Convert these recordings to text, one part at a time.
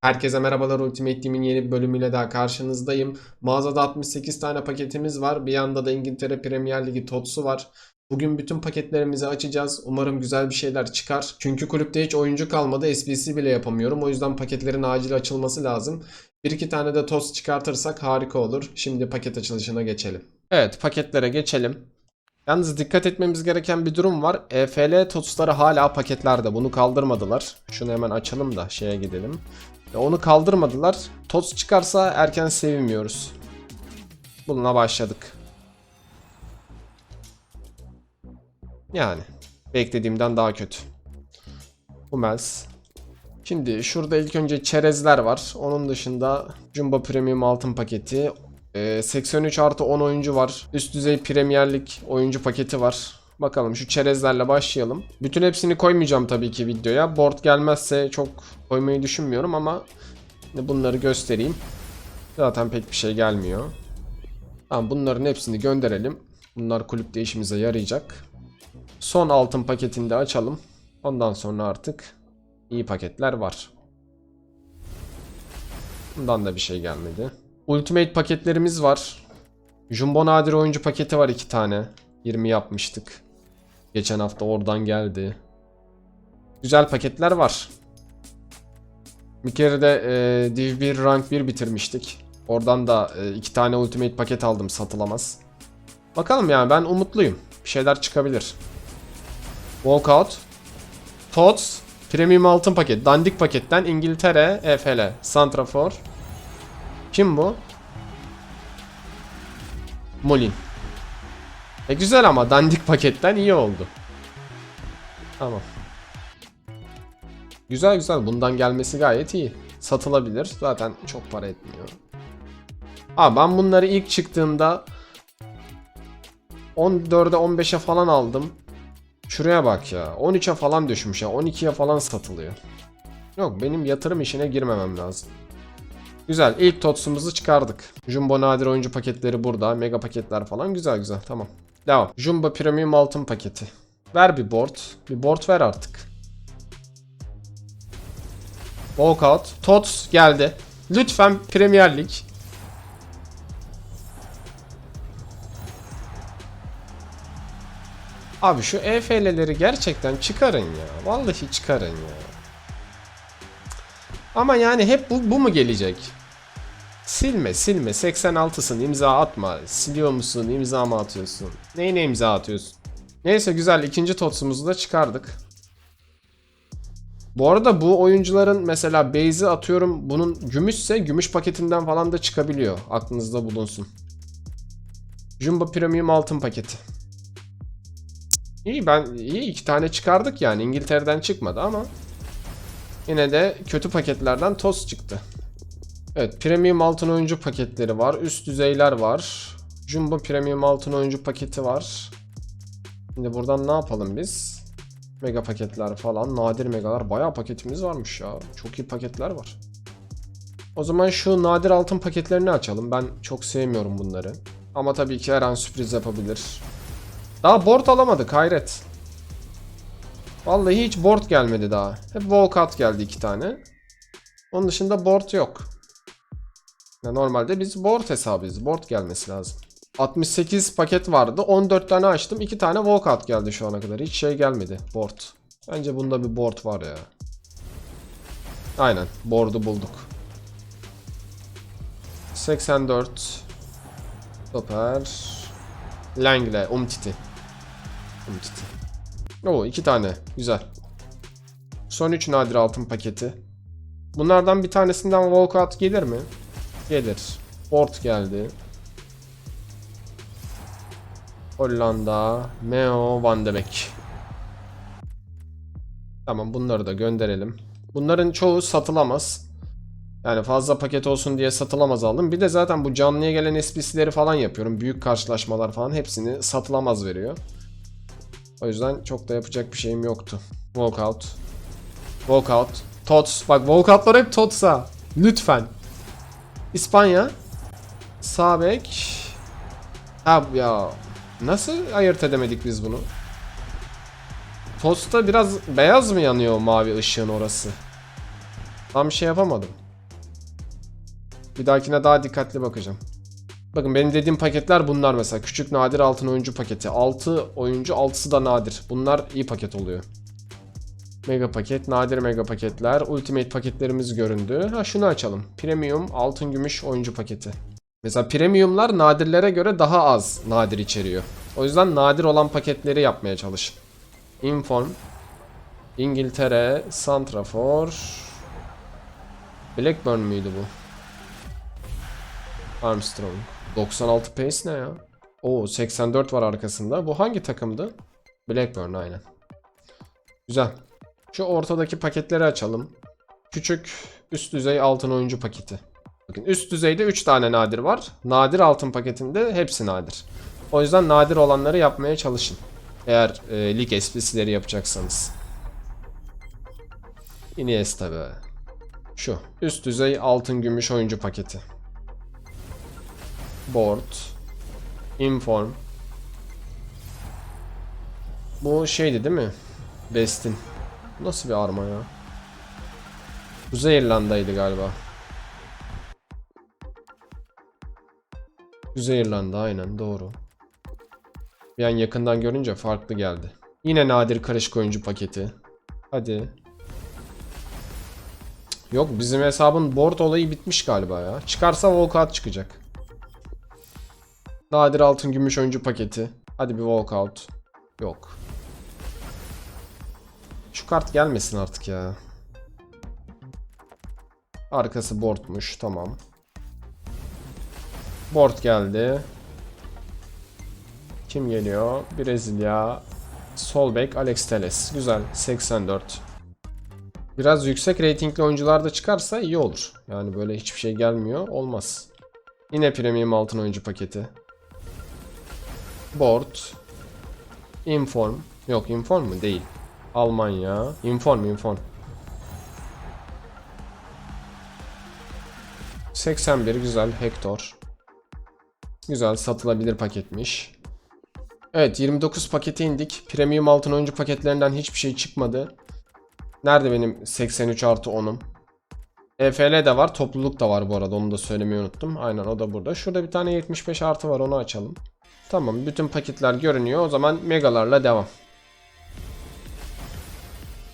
Herkese merhabalar Ultimate Team'in yeni bir bölümüyle daha karşınızdayım. Mağazada 68 tane paketimiz var. Bir yanda da İngiltere Premier Ligi TOTS'u var. Bugün bütün paketlerimizi açacağız. Umarım güzel bir şeyler çıkar. Çünkü kulüpte hiç oyuncu kalmadı. SBC bile yapamıyorum. O yüzden paketlerin acil açılması lazım. Bir iki tane de TOTS çıkartırsak harika olur. Şimdi paket açılışına geçelim. Evet paketlere geçelim. Yalnız dikkat etmemiz gereken bir durum var. EFL TOTS'ları hala paketlerde. Bunu kaldırmadılar. Şunu hemen açalım da şeye gidelim. E, Onu kaldırmadılar. TOTS çıkarsa erken sevinmiyoruz. Bununla başladık. Yani beklediğimden daha kötü. Hummels. Şimdi şurada ilk önce çerezler var. Onun dışında Jumbo Premium altın paketi. Ee, 83 artı 10 oyuncu var. Üst düzey Premier oyuncu paketi var. Bakalım şu çerezlerle başlayalım. Bütün hepsini koymayacağım tabii ki videoya. Board gelmezse çok koymayı düşünmüyorum ama bunları göstereyim. Zaten pek bir şey gelmiyor. Tamam bunların hepsini gönderelim. Bunlar kulüpte işimize yarayacak. Son altın paketini de açalım. Ondan sonra artık iyi paketler var. Bundan da bir şey gelmedi. Ultimate paketlerimiz var. Jumbo nadir oyuncu paketi var iki tane. 20 yapmıştık. Geçen hafta oradan geldi. Güzel paketler var. Bir kere de e, Div 1 Rank 1 bitirmiştik. Oradan da e, iki tane Ultimate paket aldım satılamaz. Bakalım yani ben umutluyum. Bir şeyler çıkabilir. Walkout. TOTS. Premium altın paket. Dandik paketten İngiltere EFL. Santrafor. Kim bu? Molin. E güzel ama dandik paketten iyi oldu. Tamam. Güzel güzel bundan gelmesi gayet iyi. Satılabilir. Zaten çok para etmiyor. Aa ben bunları ilk çıktığında 14'e 15'e falan aldım. Şuraya bak ya. 13'e falan düşmüş ya. 12'ye falan satılıyor. Yok benim yatırım işine girmemem lazım. Güzel. İlk totsumuzu çıkardık. Jumbo nadir oyuncu paketleri burada. Mega paketler falan. Güzel güzel. Tamam. Devam. Jumbo Premium altın paketi. Ver bir board. Bir board ver artık. Walkout. Tots geldi. Lütfen Premier Lig. Abi şu EFL'leri gerçekten çıkarın ya. Vallahi çıkarın ya. Ama yani hep bu, bu mu gelecek? Silme silme 86'sın imza atma. Siliyor musun imza mı atıyorsun? Neyine imza atıyorsun? Neyse güzel ikinci totsumuzu da çıkardık. Bu arada bu oyuncuların mesela base'i atıyorum bunun gümüşse gümüş paketinden falan da çıkabiliyor. Aklınızda bulunsun. Jumbo Premium altın paketi. İyi ben iyi iki tane çıkardık yani İngiltere'den çıkmadı ama yine de kötü paketlerden toz çıktı. Evet premium altın oyuncu paketleri var. Üst düzeyler var. Jumbo premium altın oyuncu paketi var. Şimdi buradan ne yapalım biz? Mega paketler falan. Nadir megalar. Bayağı paketimiz varmış ya. Çok iyi paketler var. O zaman şu nadir altın paketlerini açalım. Ben çok sevmiyorum bunları. Ama tabii ki her an sürpriz yapabilir. Daha board alamadık hayret. Vallahi hiç board gelmedi daha. Hep walkout geldi iki tane. Onun dışında board yok. Ya normalde biz board hesabıyız. Board gelmesi lazım. 68 paket vardı. 14 tane açtım. 2 tane walkout geldi şu ana kadar. Hiç şey gelmedi. Board. Bence bunda bir board var ya. Aynen. Board'u bulduk. 84 Stoper Langle Umtiti Umtiti Oo iki tane. Güzel. Son 3 nadir altın paketi. Bunlardan bir tanesinden walkout gelir mi? Gelir. Port geldi. Hollanda. Meo Van de Beek. Tamam bunları da gönderelim. Bunların çoğu satılamaz. Yani fazla paket olsun diye satılamaz aldım. Bir de zaten bu canlıya gelen SPC'leri falan yapıyorum. Büyük karşılaşmalar falan hepsini satılamaz veriyor. O yüzden çok da yapacak bir şeyim yoktu. Walkout. Walkout. Tots. Bak walkoutlar hep Tots'a. Lütfen. İspanya. Sağ bek. Ha ya. Nasıl ayırt edemedik biz bunu? Tosta biraz beyaz mı yanıyor mavi ışığın orası? Tam şey yapamadım. Bir dahakine daha dikkatli bakacağım. Bakın benim dediğim paketler bunlar mesela. Küçük nadir altın oyuncu paketi. 6 oyuncu 6'sı da nadir. Bunlar iyi paket oluyor. Mega paket, nadir mega paketler, ultimate paketlerimiz göründü. Ha şunu açalım. Premium altın gümüş oyuncu paketi. Mesela premiumlar nadirlere göre daha az nadir içeriyor. O yüzden nadir olan paketleri yapmaya çalışın. Inform, İngiltere, Santrafor, Blackburn müydü bu? Armstrong. 96 pace ne ya? Oo 84 var arkasında. Bu hangi takımdı? Blackburn aynen. Güzel. Şu ortadaki paketleri açalım. Küçük üst düzey altın oyuncu paketi. Bakın üst düzeyde 3 tane nadir var. Nadir altın paketinde hepsi nadir. O yüzden nadir olanları yapmaya çalışın. Eğer e, lig esprisileri yapacaksanız. Iniesta be. Şu. Üst düzey altın gümüş oyuncu paketi. Board. Inform. Bu şeydi değil mi? Best'in. Nasıl bir arma ya? Kuzey İrlanda'ydı galiba. Kuzey İrlanda aynen doğru. Bir an yakından görünce farklı geldi. Yine nadir karışık oyuncu paketi. Hadi. Yok bizim hesabın board olayı bitmiş galiba ya. Çıkarsa walkout çıkacak. Nadir altın gümüş oyuncu paketi. Hadi bir walkout. Yok. Şu kart gelmesin artık ya. Arkası boardmuş tamam. Board geldi. Kim geliyor? Brezilya. Sol bek Alex Telles. Güzel. 84. Biraz yüksek reytingli oyuncular da çıkarsa iyi olur. Yani böyle hiçbir şey gelmiyor. Olmaz. Yine premium altın oyuncu paketi. Board. Inform. Yok inform mu? Değil. Almanya. Inform inform. 81 güzel Hector. Güzel satılabilir paketmiş. Evet 29 pakete indik. Premium altın oyuncu paketlerinden hiçbir şey çıkmadı. Nerede benim 83 artı 10'um? EFL de var. Topluluk da var bu arada. Onu da söylemeyi unuttum. Aynen o da burada. Şurada bir tane 75 artı var. Onu açalım. Tamam. Bütün paketler görünüyor. O zaman megalarla devam.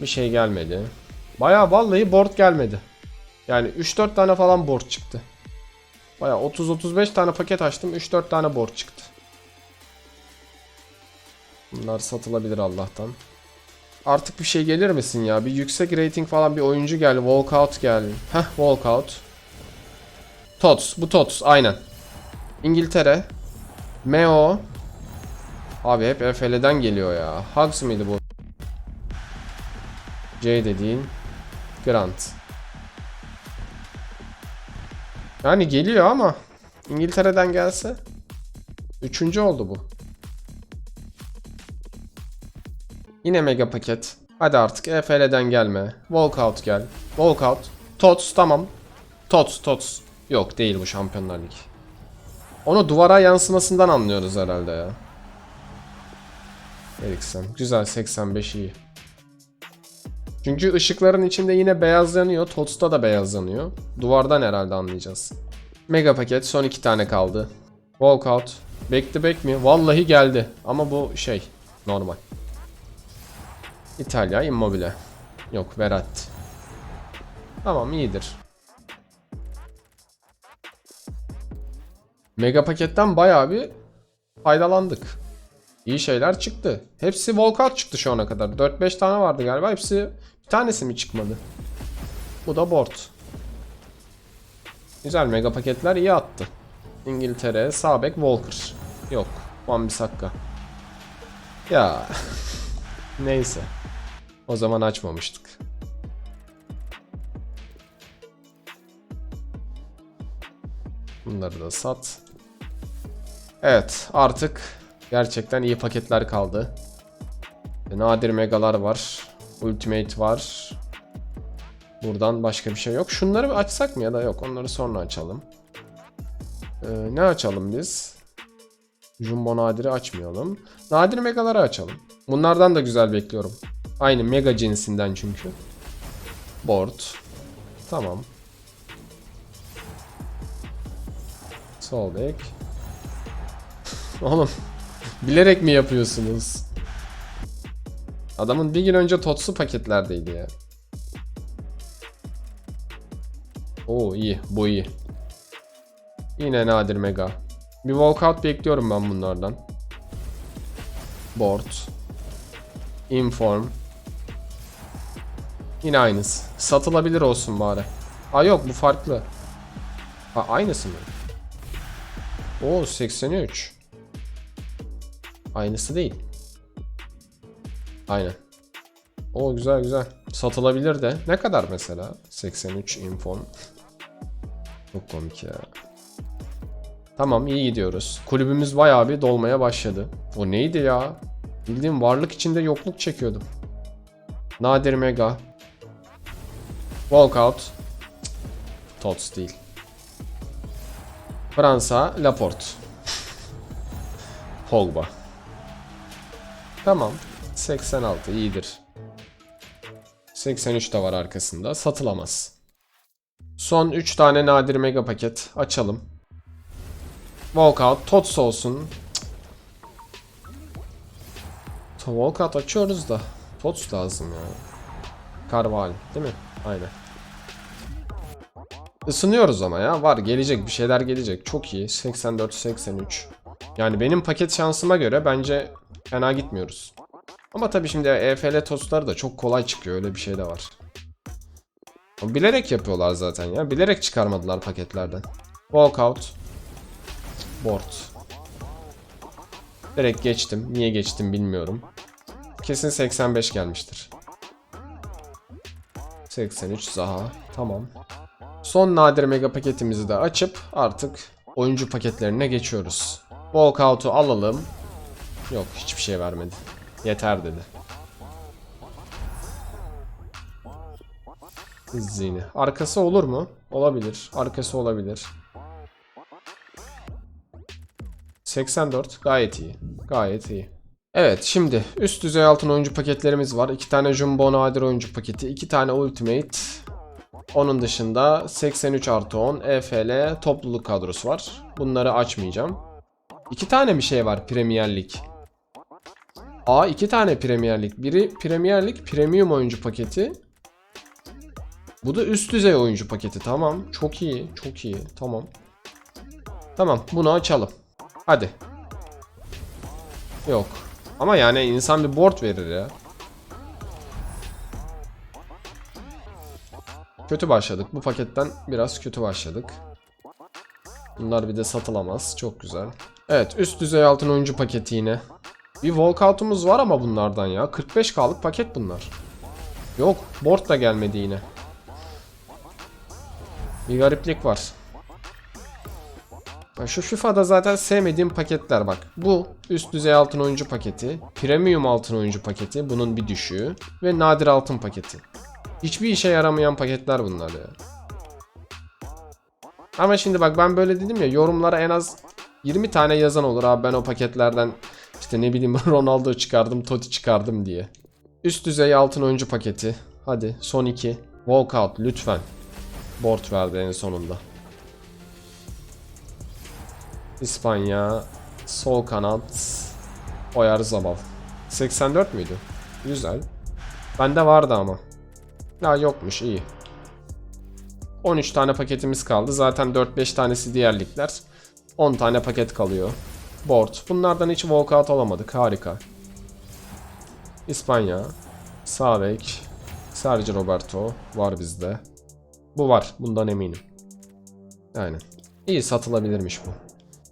Bir şey gelmedi. Baya vallahi board gelmedi. Yani 3-4 tane falan board çıktı. Baya 30-35 tane paket açtım. 3-4 tane board çıktı. Bunlar satılabilir Allah'tan. Artık bir şey gelir misin ya? Bir yüksek rating falan bir oyuncu gel. Walkout gel. Heh walkout. Tots. Bu Tots. Aynen. İngiltere. Meo. Abi hep EFL'den geliyor ya. Hugs mıydı bu? C dediğin. Grant. Yani geliyor ama İngiltere'den gelse Üçüncü oldu bu. Yine mega paket. Hadi artık EFL'den gelme. Walkout gel. Walkout. Tots tamam. Tots Tots. Yok değil bu Şampiyonlar Ligi. Onu duvara yansımasından anlıyoruz herhalde ya. Eriksen. Güzel 85 iyi. Çünkü ışıkların içinde yine beyazlanıyor. Tots'ta da beyazlanıyor. Duvardan herhalde anlayacağız. Mega paket son iki tane kaldı. Walkout. Back to back mi? Vallahi geldi. Ama bu şey normal. İtalya Immobile. Yok Verratti. Tamam iyidir. Mega paketten bayağı bir faydalandık. İyi şeyler çıktı. Hepsi walkout çıktı şu ana kadar. 4-5 tane vardı galiba. Hepsi bir tanesi mi çıkmadı? Bu da board. Güzel mega paketler iyi attı. İngiltere, Sabek, Walker. Yok. Wan Bissaka. Ya. Neyse. O zaman açmamıştık. Bunları da sat. Evet artık gerçekten iyi paketler kaldı. Nadir megalar var. Ultimate var. Buradan başka bir şey yok. Şunları açsak mı ya da yok onları sonra açalım. Ee, ne açalım biz? Jumbo Nadir'i açmayalım. Nadir Megaları açalım. Bunlardan da güzel bekliyorum. Aynı mega cinsinden çünkü. Board. Tamam. Sol bek. Oğlum bilerek mi yapıyorsunuz? Adamın bir gün önce Totsu paketlerdeydi ya. Oo iyi, bu iyi. Yine nadir mega. Bir walkout bekliyorum ben bunlardan. Board. Inform. Yine aynısı. Satılabilir olsun bari. Aa yok bu farklı. Ha aynısı mı? Oo 83. Aynısı değil. Aynen. O güzel güzel. Satılabilir de. Ne kadar mesela? 83 inform. Çok komik ya. Tamam iyi gidiyoruz. Kulübümüz bayağı bir dolmaya başladı. O neydi ya? Bildiğim varlık içinde yokluk çekiyordum. Nadir Mega. Walkout. Tots değil. Fransa, Laporte. Pogba. Tamam. 86 iyidir. 83 de var arkasında. Satılamaz. Son 3 tane nadir mega paket. Açalım. Walkout. Tots olsun. Walkout açıyoruz da. Tots lazım ya. Carvalho değil mi? Aynen. Isınıyoruz ama ya. Var gelecek bir şeyler gelecek. Çok iyi. 84-83. Yani benim paket şansıma göre bence fena gitmiyoruz. Ama tabii şimdi EFL tostları da çok kolay çıkıyor. Öyle bir şey de var. Bilerek yapıyorlar zaten ya. Bilerek çıkarmadılar paketlerden. Walkout. Board. Direkt geçtim. Niye geçtim bilmiyorum. Kesin 85 gelmiştir. 83 Zaha. Tamam. Son nadir mega paketimizi de açıp artık oyuncu paketlerine geçiyoruz. Walkout'u alalım. Yok hiçbir şey vermedi. Yeter dedi. Zini. Arkası olur mu? Olabilir. Arkası olabilir. 84 gayet iyi. Gayet iyi. Evet şimdi üst düzey altın oyuncu paketlerimiz var. 2 tane Jumbo Nadir oyuncu paketi. 2 tane Ultimate. Onun dışında 83 artı 10 EFL topluluk kadrosu var. Bunları açmayacağım. 2 tane bir şey var Premier Lig. Aa iki tane Premier Lig. Biri Premier Lig Premium oyuncu paketi. Bu da üst düzey oyuncu paketi. Tamam. Çok iyi. Çok iyi. Tamam. Tamam. Bunu açalım. Hadi. Yok. Ama yani insan bir board verir ya. Kötü başladık. Bu paketten biraz kötü başladık. Bunlar bir de satılamaz. Çok güzel. Evet üst düzey altın oyuncu paketi yine. Bir walkout'umuz var ama bunlardan ya. 45K'lık paket bunlar. Yok. Board da gelmedi yine. Bir gariplik var. Şu FIFA'da zaten sevmediğim paketler bak. Bu üst düzey altın oyuncu paketi, premium altın oyuncu paketi, bunun bir düşüğü ve nadir altın paketi. Hiçbir işe yaramayan paketler bunlar ya. Ama şimdi bak ben böyle dedim ya yorumlara en az 20 tane yazan olur abi ben o paketlerden işte ne bileyim Ronaldo çıkardım, Totti çıkardım diye. Üst düzey altın oyuncu paketi. Hadi son iki. Walkout lütfen. Board verdi en sonunda. İspanya. Sol kanat. Oyarzabal. 84 müydü? Güzel. Bende vardı ama. Ya yokmuş iyi. 13 tane paketimiz kaldı. Zaten 4-5 tanesi diğer ligler. 10 tane paket kalıyor. Board. Bunlardan hiç walkout alamadık. Harika. İspanya. Sağ bek. Sergio Roberto var bizde. Bu var. Bundan eminim. Aynen. İyi satılabilirmiş bu.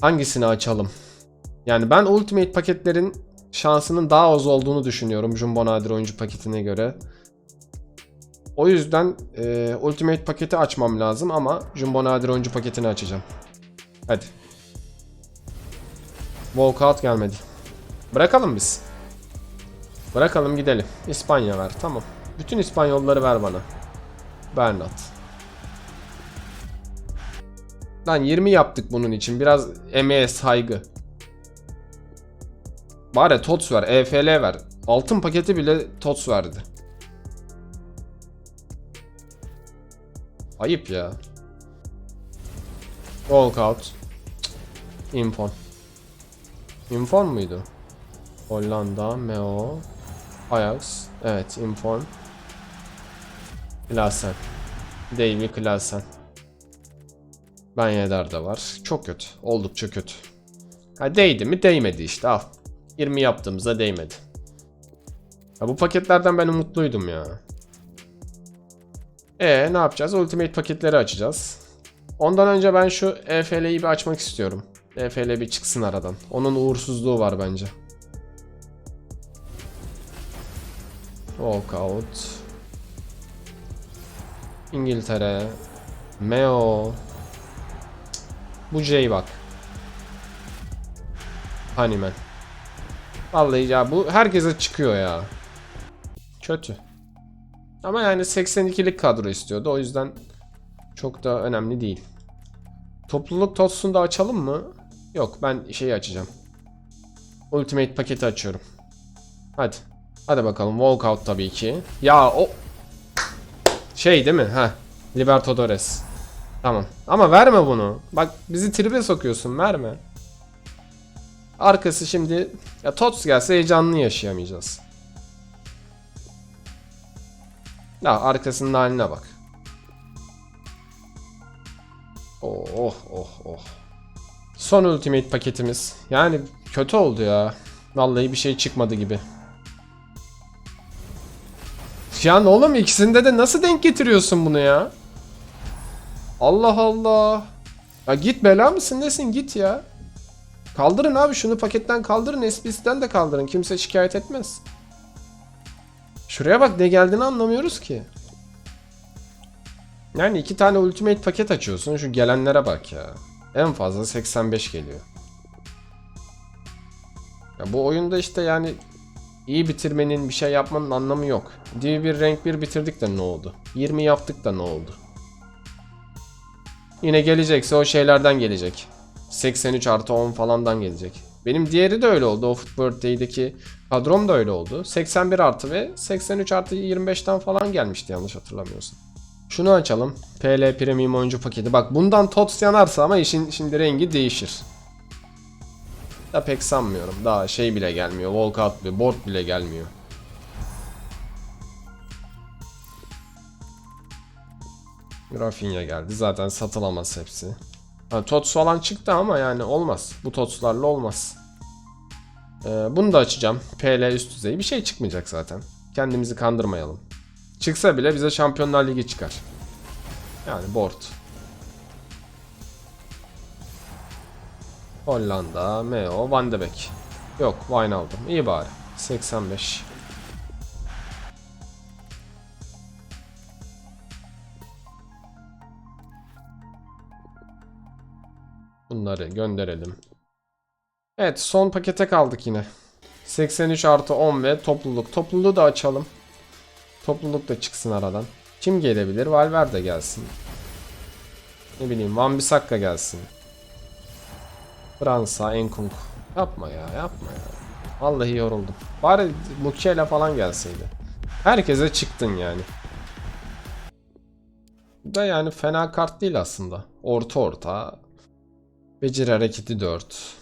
Hangisini açalım? Yani ben Ultimate paketlerin şansının daha az olduğunu düşünüyorum Jumbo Nadir oyuncu paketine göre. O yüzden e, Ultimate paketi açmam lazım ama Jumbo Nadir oyuncu paketini açacağım. Hadi. Walkout gelmedi. Bırakalım biz. Bırakalım gidelim. İspanya ver tamam. Bütün İspanyolları ver bana. Bernat. Lan 20 yaptık bunun için. Biraz emeğe saygı. Bari TOTS ver, EFL ver. Altın paketi bile TOTS verdi. Ayıp ya. Walkout. Infon. Infon muydu? Hollanda, Meo, Ajax. Evet, Infon. Klasen. Davy Klasen. Ben Yedar da var. Çok kötü. Oldukça kötü. Ha değdi mi? Değmedi işte al. 20 yaptığımızda değmedi. Ya bu paketlerden ben umutluydum ya. E ne yapacağız? Ultimate paketleri açacağız. Ondan önce ben şu EFL'yi bir açmak istiyorum. EFL bir çıksın aradan. Onun uğursuzluğu var bence. Walkout. İngiltere. Meo. Bu J bak. Honeyman. Vallahi ya bu herkese çıkıyor ya. Kötü. Ama yani 82'lik kadro istiyordu. O yüzden çok da önemli değil. Topluluk totsunu da açalım mı? Yok ben şeyi açacağım. Ultimate paketi açıyorum. Hadi. Hadi bakalım. Walkout tabii ki. Ya o... Şey değil mi? Ha. Libertadores. Tamam. Ama verme bunu. Bak bizi tribe sokuyorsun. Verme. Arkası şimdi... Ya Tots gelse heyecanlı yaşayamayacağız. Ya arkasının haline bak. Oh oh oh oh. Son ultimate paketimiz. Yani kötü oldu ya. Vallahi bir şey çıkmadı gibi. Ya oğlum ikisinde de nasıl denk getiriyorsun bunu ya? Allah Allah. Ya git bela mısın nesin git ya. Kaldırın abi şunu paketten kaldırın SPC'den de kaldırın. Kimse şikayet etmez. Şuraya bak ne geldiğini anlamıyoruz ki. Yani iki tane ultimate paket açıyorsun. Şu gelenlere bak ya. En fazla 85 geliyor. Ya bu oyunda işte yani iyi bitirmenin bir şey yapmanın anlamı yok. Div1 rank 1 bitirdik de ne oldu? 20 yaptık da ne oldu? Yine gelecekse o şeylerden gelecek. 83 artı 10 falandan gelecek. Benim diğeri de öyle oldu. O Birthday'deki kadrom da öyle oldu. 81 artı ve 83 artı 25'ten falan gelmişti yanlış hatırlamıyorsam. Şunu açalım. PL Premium oyuncu paketi. Bak bundan TOTS yanarsa ama işin şimdi rengi değişir. Da pek sanmıyorum. Daha şey bile gelmiyor. Walkout bile, board bile gelmiyor. Rafinha geldi. Zaten satılamaz hepsi. Ha, TOTS falan çıktı ama yani olmaz. Bu TOTS'larla olmaz. Ee, bunu da açacağım. PL üst düzey. Bir şey çıkmayacak zaten. Kendimizi kandırmayalım. Çıksa bile bize Şampiyonlar Ligi çıkar. Yani board. Hollanda, Meo, Van de Beek. Yok, Wijnaldum. İyi bari. 85. Bunları gönderelim. Evet son pakete kaldık yine. 83 artı 10 ve topluluk. Topluluğu da açalım. Topluluk da çıksın aradan. Kim gelebilir? Valverde gelsin. Ne bileyim Van Bissaka gelsin. Fransa, Enkunku. Yapma ya yapma ya. Vallahi yoruldum. Bari Mukiela falan gelseydi. Herkese çıktın yani. Da yani fena kart değil aslında. Orta orta. Beceri hareketi 4.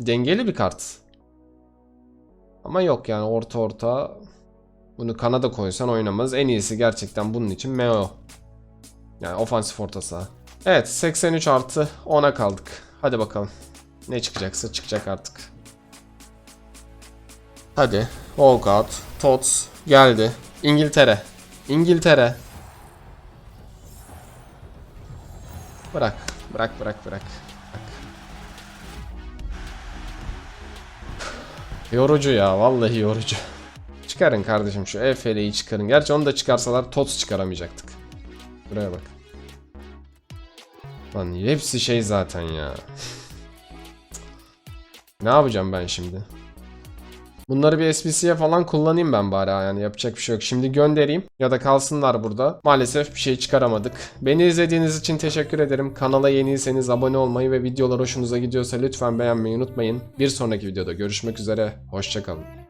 Dengeli bir kart. Ama yok yani orta orta. Bunu Kanada koysan oynamaz. En iyisi gerçekten bunun için Meo. Yani ofansif orta saha. Evet 83 artı 10'a kaldık. Hadi bakalım. Ne çıkacaksa çıkacak artık. Hadi. Walkout. Tots. Geldi. İngiltere. İngiltere. Bırak. Bırak bırak bırak. Yorucu ya. Vallahi yorucu. Çıkarın kardeşim şu EFL'yi çıkarın. Gerçi onu da çıkarsalar TOTS çıkaramayacaktık. Buraya bak. Lan hepsi şey zaten ya. ne yapacağım ben şimdi? Bunları bir SPC'ye falan kullanayım ben bari yani yapacak bir şey yok. Şimdi göndereyim ya da kalsınlar burada. Maalesef bir şey çıkaramadık. Beni izlediğiniz için teşekkür ederim. Kanala yeniyseniz abone olmayı ve videolar hoşunuza gidiyorsa lütfen beğenmeyi unutmayın. Bir sonraki videoda görüşmek üzere. Hoşçakalın.